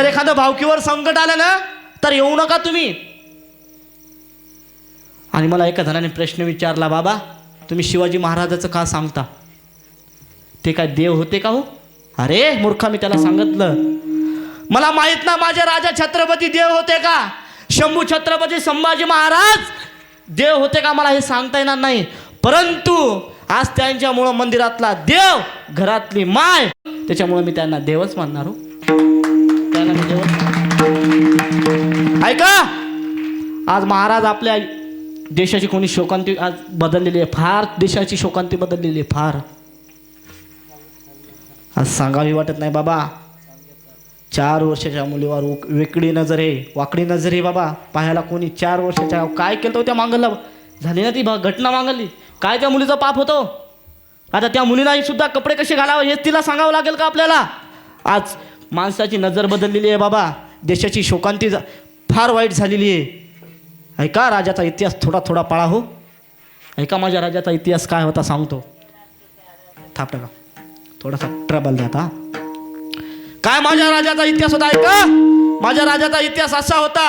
जर एखादं भावकीवर संकट आलं ना तर येऊ नका तुम्ही. आणि मला एका जणाने प्रश्न विचारला बाबा तुम्ही शिवाजी महाराजाचं का सांगता? ते काय देव होते का हो? अरे मूर्खा मी त्याला सांगितलं. मला माहीत ना माझे राजा छत्रपती देव होते का? शंभू छत्रपती संभाजी महाराज देव होते का मला हे सांगता येणार नाही? परंतु आज त्यांच्यामुळं मंदिरातला देव घरातली माय त्याच्यामुळं मी त्यांना देवच मानणार हो. ऐका! आज महाराज आपल्या देशाची कोणी शोकांती आज बदललेली आहे. फार देशाची शोकांती बदललेली आहे फार. आज सांगावी वाटत नाही बाबा. चार वर्षाच्या मुलीवर वेकडी नजर आहे वाकडी नजर आहे बाबा. पाहायला कोणी चार वर्षाच्या काय केलं होत्या त्या मांगलला झाली ना ती घटना मांगली. काय त्या मुलीचा पाप होतो? आता त्या मुलीलाही सुद्धा कपडे कसे घालावे हेच तिला सांगावं लागेल का आपल्याला? आज माणसाची नजर बदललेली आहे बाबा. देशाची शोकांती फार वाईट झालेली आहे. ऐका राजाचा इतिहास थोडा थोडा पळा हो. ऐका माझ्या राजाचा इतिहास काय होता सांगतो. थाप टाका थोडासा ट्रबल जाता काय माझ्या राजाचा इतिहास होता ऐका? माझ्या राजाचा इतिहास असा होता.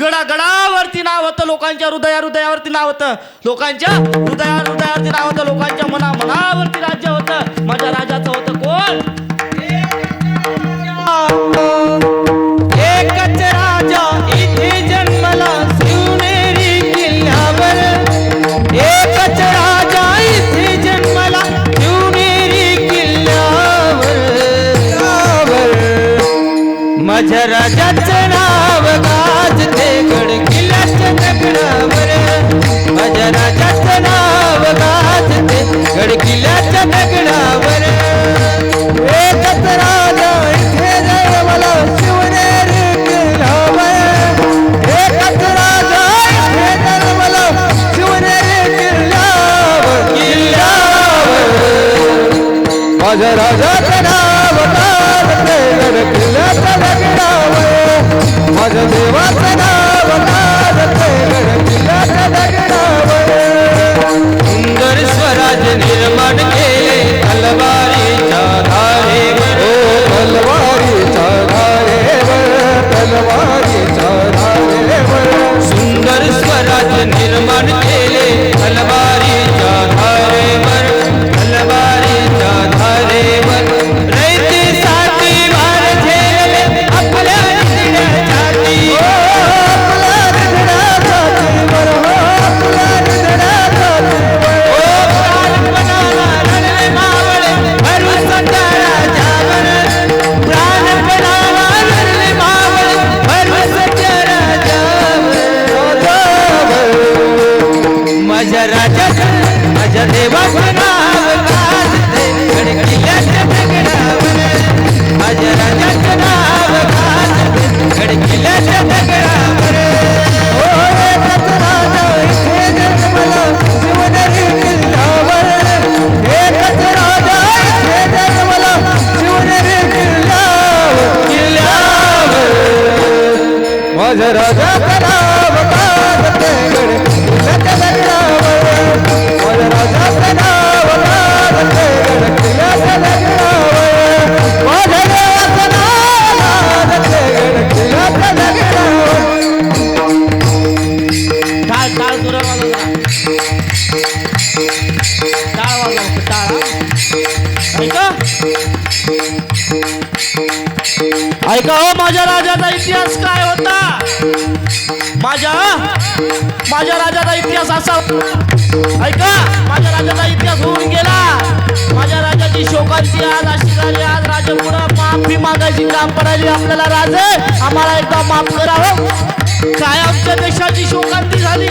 गडा गडावरती नाव होतं लोकांच्या हृदया हृदयावरती नाव होतं. लोकांच्या हृदया हृदयावरती नाव होतं. लोकांच्या मना मनावरती राज्य होतं. माझ्या राजाचं माझ्या माझ्या राजाचा इतिहास असा ऐका माझ्या राजाचा इतिहास होऊन गेला. माझ्या राजाची शोकांची आज अशी झाली आज राजा पुढं माफी मागायची काम पडायची आपल्याला राजे आम्हाला एकदा माफ करावं हो. काय आमच्या देशाची शोकांती झाली?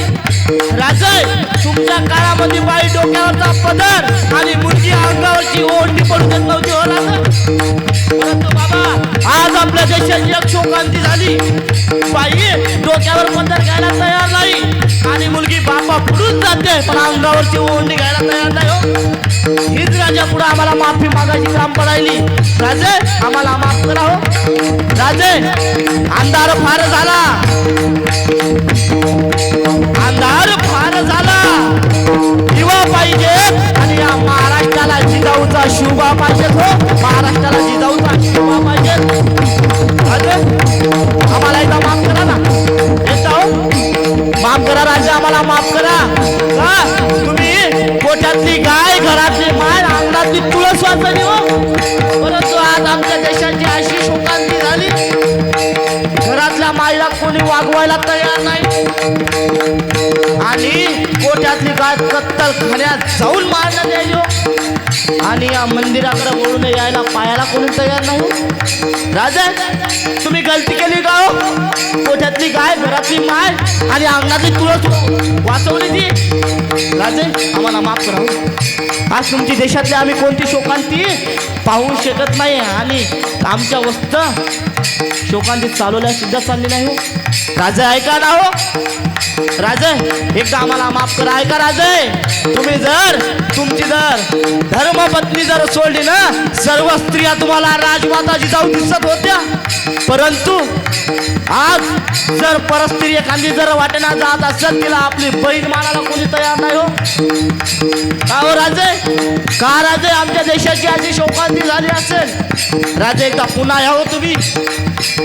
राजे तुमच्या काळामध्ये बाई डोक्यावरचा पदर आणि मुलगी अंगावरची ओढणी पडू देत नव्हती हो राजा. बाबा आज आपल्या देशाची एक शोकांती झाली. बाई डोक्यावर पदर घ्यायला तयार नाही. आणि मुलगी बापा पुढून जाते. पण अंगावरची ओढणी घ्यायला तयार नाही हो. हीच राजा पुढे आम्हाला माफी मागायची काम पडायली. राजे आम्हाला माफ करा हो. राजे अंधार फार झाला. अंधार फार झाला. दिवा पाहिजे आणि या महाराष्ट्राला जिजाऊचा शिवबा पाहिजे हो. महाराष्ट्राला जिजाऊचा शिवबा पाहिजे. महत्वाचं निरोप परंतु आज आमच्या देशाची अशी शोकांती झाली. घरातल्या माईला कोणी वागवायला तयार नाही. आणि कोट्यातली गाय कत्तल खाण्यात जाऊन मारण्यात यायची आणि या मंदिराकडे वळून यायला पायाला कोणी तयार नाही? राजा तुम्ही गलती केली गाव हो? कोठ्यातली गाय घरातली माय आणि अंगणातली तुळस वाचवली ती? राजे आम्हाला माफ करा. आज तुमची देशातली आम्ही कोणती शोकांती पाहू शकत नाही आणि आमच्या वस्त शोकांती चालवल्या सुद्धा चालली नाही हो. राजा ऐका ना हो. राजे एकदा आम्हाला माफ करा. ऐका राजे तुम्ही जर तुमची जर धर्मपत्नी जर सोडली ना सर्व स्त्रिया तुम्हाला राजमाताजी जाऊन दिसत होत्या. परंतु आज जर परस्त्री एखादी जर वाटेना जात असेल तिला आपली बहीण मानायला कोणी तयार नाही हो. का हो राजे का राजे आमच्या देशाची अशी शोकांती झाली असेल. राजे एकदा पुन्हा या हो तुम्ही.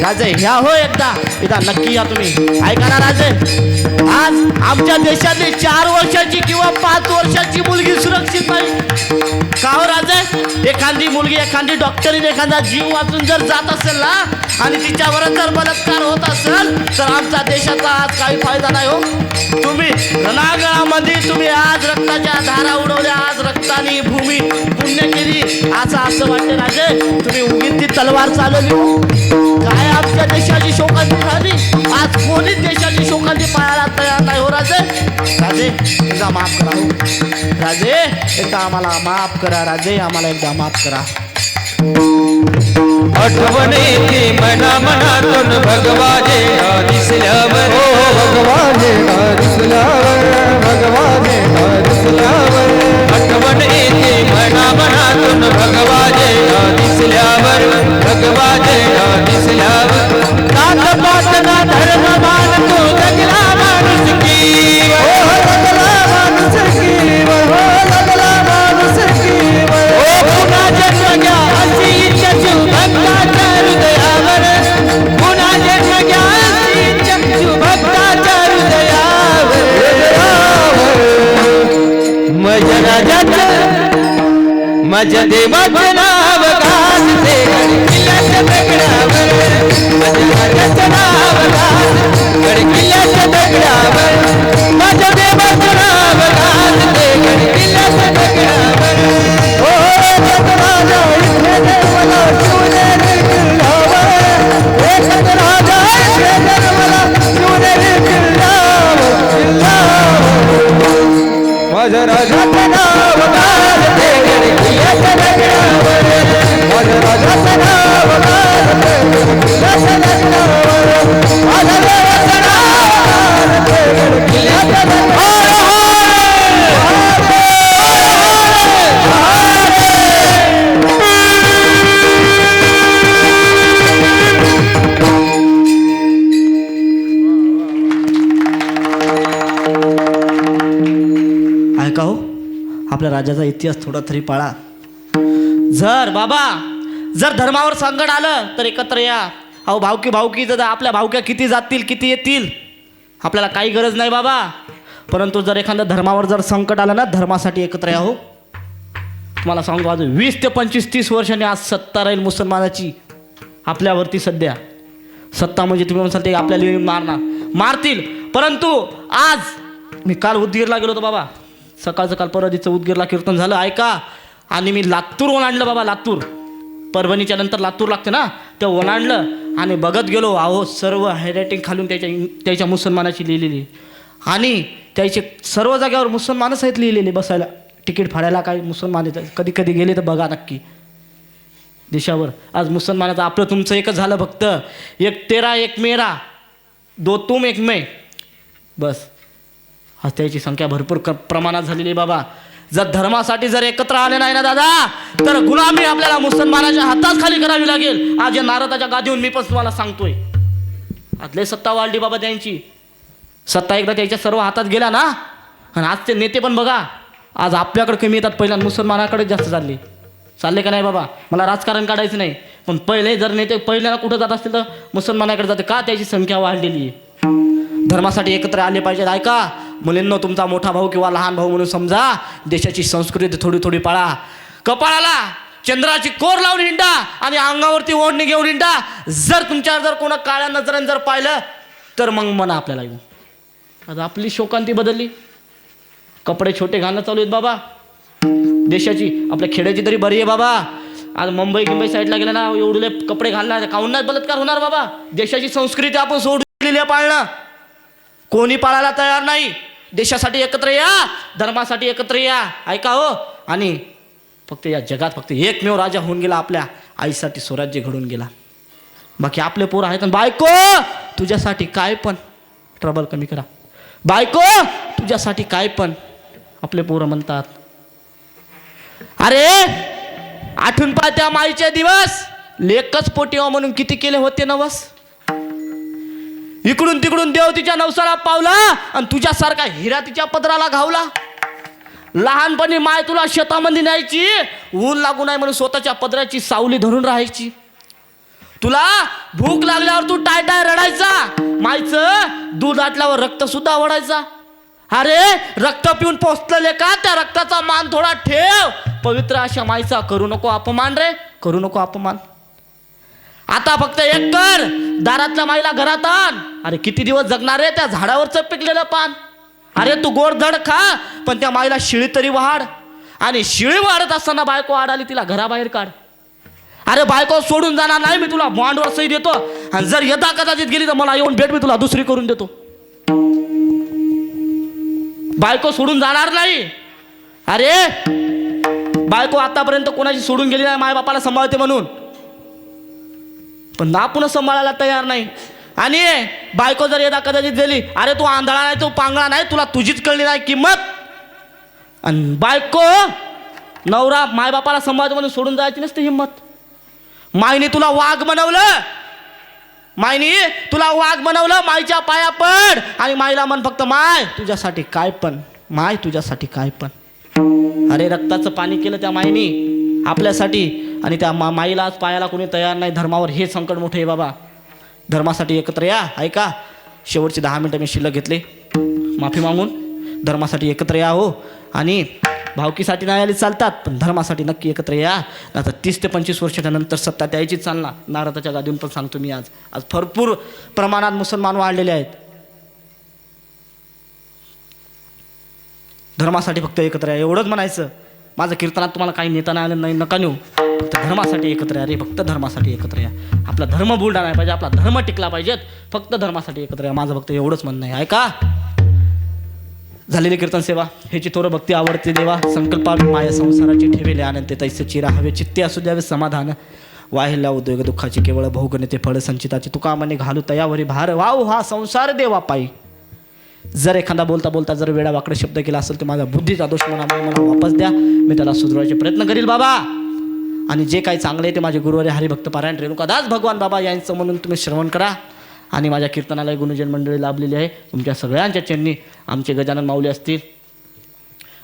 राजे ह्या हो एकदा. एकदा नक्की या तुम्ही. ऐका ना राजे आज आमच्या देशातली चार वर्षाची किंवा पाच वर्षाची मुलगी सुरक्षित नाही. का हो राजा? एखादी मुलगी एखादी डॉक्टरीने एखादा जीव वाचून जर जात असेल ना आणि तिच्यावर जर बलात्कार होत असेल तर आमच्या देशाचा आज काही फायदा नाही हो. तुम्ही रणांगणामध्ये तुम्ही आज रक्ताच्या धारा उडवल्या असं असं वाटते राजे तुम्ही उगीच ती तलवार चालवली. हो. काय आमच्या देशाची शोकांती झाली? आज कोणीच देशाची शोकांती पाहायला तयार नाही हो राजे? राजे एकदा माफ करा हो. राजे एकदा आम्हाला माफ करा राजे आम्हाला एकदा माफ करा. आठवण येते मना मनातून भगवाने दिसल्यावर भगवाने दिसल्यावर भगवाने दिसल्यावर माझ्या देवाचं नाव गाजते. नका हो? आपल्या राज्याचा इतिहास थोडा तरी पाळा. जर बाबा जर धर्मावर संकट आलं तर एकत्र या. अहो भावकी भावकी जर आपल्या भावक्या किती जातील किती येतील? आपल्याला काही गरज नाही बाबा. परंतु जर एखाद्या धर्मावर जर संकट आलं ना धर्मासाठी एकत्र या हो. तुम्हाला सांगतो अजून वीस ते पंचवीस तीस वर्षांनी आज सत्ता राहील मुसलमानाची. आपल्यावरती सध्या. सत्ता म्हणजे तुम्ही म्हणसाल ते आपल्याला मारणार. मारतील. परंतु आज मी काल उदगीरला गेलो होतो बाबा. सकाळचं काल परवादीचं उदगीरला कीर्तन झालं ऐका. आणि मी लातूर ओलांडलं बाबा लातूर. परभणीच्या नंतर लातूर लागते ना ते ओलांडलं आणि बघत गेलो अहो सर्व हॅडरायटिंग खालून त्याच्या त्याच्या मुसलमानाची लिहिलेली. आणि त्याचे सर्व जागेवर मुसलमानच आहेत लिहिलेले बसायला. तिकीट फाडायला काय मुसलमान येतात? कधी कधी गेले तर बघा नक्की. देशावर. आज मुसलमानाचं आपलं तुमचं एकच झालं फक्त. एक तेरा एक मेरा. दो तुम एक मे. बस. आज संख्या भरपूर प्रमाणात झालेली आहे बाबा. जर धर्मासाठी जर एकत्र आले नाही ना दादा तर गुलामी आपल्याला मुसलमानाच्या हातात खाली करावी लागेल. आज या नारदाच्या गादीहून मी पण तुम्हाला सांगतोय. आदले सत्ता वाढली बाबा त्यांची. सत्ता एकदा त्याच्या सर्व हातात गेला ना आणि आजचे नेते पण बघा आज आपल्याकडे कमी येतात पहिल्या मुसलमानाकडे जास्त चालले. चालले का नाही बाबा? मला राजकारण काढायचं नाही. पण पहिले जर नेते पहिल्याला कुठं जात असतील तर मुसलमानाकडे जाते. का त्याची संख्या वाढलेली आहे? धर्मासाठी एकत्र आले पाहिजेत ऐका. मुलींनो तुमचा मोठा भाऊ किंवा लहान भाऊ म्हणून समजा देशाची संस्कृती थोडी थोडी पाळा. कपाळाला चंद्राची कोर लावून हिंडा आणि अंगावरती ओढणी घेऊन हिंडा. जर तुमच्यावर जर कोणा काळ्या नजरेने जर पाहिलं तर मग म्हणा आपल्याला येऊ. आता आपली शोकांती बदलली. कपडे छोटे घालणं चालू आहेत बाबा. देशाची आपल्या खेड्याची तरी बरी आहे बाबा. आज मुंबई गिंबई साईडला गेला ना एवढे कपडे घालणार काहून नाही बलात्कार होणार बाबा. देशाची संस्कृती आपण सोडलेली आहे पाळणं. कोणी पाळायला तयार नाही. देशासाठी एकत्र या धर्मासाठी एकत्र या. ऐका हो. आणि फक्त या जगात फक्त एकमेव राजा होऊन गेला आपल्या. आईसाठी स्वराज्य घडून गेला. बाकी आपले पोर आहेत बायको तुझ्यासाठी काय पण ट्रबल कमी करा. बायको तुझ्यासाठी काय पण आपले पोरं म्हणतात. अरे आठवून पहा त्या माईचे दिवस. लेकच पोटी हो म्हणून किती केले होते नवस? इकडून तिकडून देव तिच्या नवसाला पावला आणि तुझ्यासारखा हिरा तिच्या पदराला घावला. लहानपणी माय तुला शेतामध्ये न्यायची ऊन लागू नये म्हणून स्वतःच्या पदराची सावली धरून राहायची. तुला भूक लागल्यावर तू टाय टाय रडायचा. मायचं दूध आटल्यावर रक्त सुद्धा ओढायचा. अरे रक्त पिऊन पोचलेले का? त्या रक्ताचा मान थोडा ठेव. पवित्र अशा माईचा करू नको अपमान रे करू नको अपमान. आता फक्त एक कर दारातल्या माईला घरात आण. अरे किती दिवस जगणार आहे त्या झाडावरचं पिकलेलं पान? अरे तू गोड धड खा पण त्या माईला शिळी तरी वाढ. आणि शिळी वाढत असताना बायको आडाली तिला घराबाहेर काढ. अरे बायको सोडून जाणार नाही मी तुला बॉन्डवर सही देतो. आणि जर यदा कदाचित गेली तर मला येऊन भेट मी तुला दुसरी करून देतो. बायको सोडून जाणार नाही. अरे बायको आतापर्यंत कोणाची सोडून गेली नाही मायबापाला सांभाळते म्हणून. पण नापून सांभाळायला तयार नाही. आणि बायको जर येदा कदाचित दिली अरे तू आंधळा नाही तू पांगळा नाही तुला तुझीच कळली नाही किंमत आणि बायको नवरा मायबापाला सांभाळतो म्हणून सोडून जायची नसते हिंमत. मायने तुला वाघ बनवलं. मायनी तुला वाघ बनवलं मायच्या पाया पड. आणि माईला म्हण फक्त माय तुझ्यासाठी काय पण माय तुझ्यासाठी काय पण. अरे रक्ताचं पाणी केलं त्या मायनी आपल्यासाठी आणि त्या मा माईला आज पायाला कोणी तयार नाही धर्मावर हे संकट मोठं आहे बाबा. धर्मासाठी एकत्र या ऐका. शेवटचे दहा मिनटं मी शिल्लक घेतले. माफी मागून धर्मासाठी एकत्र या हो. आणि भावकीसाठी नाही आले चालतात पण धर्मासाठी नक्की एकत्र या. आता तीस ते पंचवीस वर्षाच्या नंतर सत्ता द्यायचीच चालणार नारदाच्या गादीहून पण सांगतो मी आज. आज भरपूर प्रमाणात मुसलमान वाढलेले आहेत. धर्मासाठी फक्त एकत्र या. एवढंच म्हणायचं. माझं कीर्तनात तुम्हाला काही नेता नाही आलं नाही नका नेऊ. फक्त धर्मासाठी एकत्र या रे फक्त धर्मासाठी एकत्र या. आपला धर्म बुलडा नाही पाहिजे आपला धर्म टिकला पाहिजेत. फक्त धर्मासाठी एकत्र या. माझं फक्त एवढंच म्हणणं आहे. ऐका. झालेली कीर्तन सेवा ह्याची थोडं भक्ती आवडते देवा. संकल्पा माया संसाराची ठेवेले आनंद तैसे चिरा हवे चित्ते असू द्यावे समाधान. वाहिल्या उद्योग दुःखाची केवळ भोगने फळ संचिताची तुका मने घालू तयावरी भार. वाव हा संसार देवा पायी. जर एखादा बोलता बोलता जर वेळा वाकडे शब्द केला असेल तर माझा बुद्धीचा दोष म्हणा मला वापस द्या. मी त्याला सुधारवायचे प्रयत्न करील बाबा. आणि जे काही चांगले आहे ते माझे गुरुवारी हरिभक्त पारायण रेणुकादास भगवान बाबा यांचं म्हणून तुम्ही श्रवण करा. आणि माझ्या कीर्तनालय गुणजन मंडळी लाभलेली आहे. तुमच्या सगळ्यांच्या चरणी आमचे गजानन माऊली असतील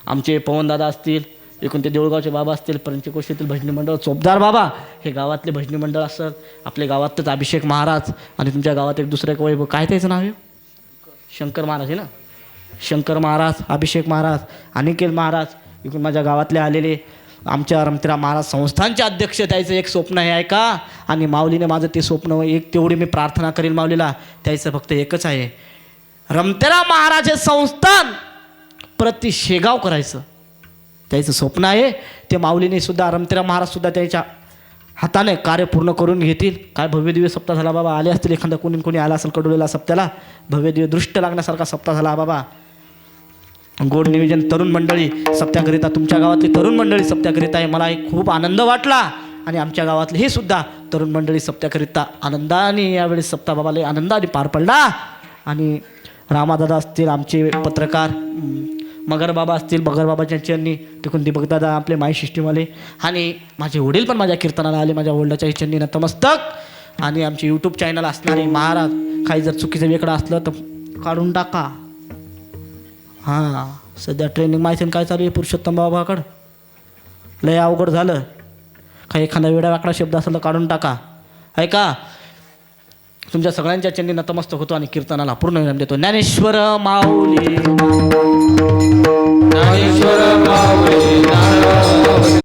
आमचे पवनदादा असतील एकूण ते देऊळगावचे बाबा असतील पंचकोश भजनी मंडळ चोपदार बाबा हे गावातले भजनी मंडळ असतात. आपल्या गावातच अभिषेक महाराज आणि तुमच्या गावात एक दुसरं एक वैभव. काय त्याचं नाव आहे? शंकर महाराज आहे ना? शंकर महाराज अभिषेक महाराज अनिकेत महाराज इकडून माझ्या गावातले आलेले आमच्या रमतिरा महाराज संस्थानचे अध्यक्ष त्याचं एक स्वप्न हे आहे का आणि माऊलीने माझं ते स्वप्न एक तेवढी मी प्रार्थना करेन माऊलीला. त्याचं फक्त एकच आहे. रमतेरा महाराज हे संस्थान प्रति शेगाव करायचं. त्याचं स्वप्न आहे. ते माऊलीने सुद्धा रमतेरा महाराज सुद्धा त्याच्या हाताने कार्य पूर्ण करून घेतील. काय भव्य दिव्य सप्ताह झाला बाबा? आले असतील एखादा कोणी कोणी आला असेल कडवलेला सप्त्याला? भव्य दिव्य दृष्ट लागण्यासारखा सप्ताह झाला बाबा. गोड निवेदन तरुण मंडळी सप्त्याकरिता तुमच्या गावातली तरुण मंडळी सप्त्याकरिता आहे. मला एक खूप आनंद वाटला. आणि आमच्या गावातले हे सुद्धा तरुण मंडळी सप्त्याकरिता आनंदाने यावेळी सप्ताह बाबाला आनंदाने पार पडला. आणि रामादादा असतील आमचे पत्रकार मगरबाबा मगर बाबा असतील मगरबाबाच्या चरणी तिकून दीपकदादा आपले माय सिस्टीमवाले आणि माझे वडील पण माझ्या कीर्तनाला आले माझ्या वडिलाच्या चरणी नतमस्तक! आणि आमचे यूट्यूब चॅनल असणारे महाराज काही जर चुकीचं वेगळं असलं तर काढून टाका. हां सध्या ट्रेनिंग माहिती काय चालू आहे पुरुषोत्तम बाबाकडं? लय अवघड झालं. काही एखादा वेडा वाकडा शब्द असेल तर काढून टाका. ऐका तुमच्या सगळ्यांच्या चरणी नतमस्तक होतो आणि कीर्तनाला पूर्ण विराम देतो. ज्ञानेश्वर माऊली ज्ञानेश्वर माऊली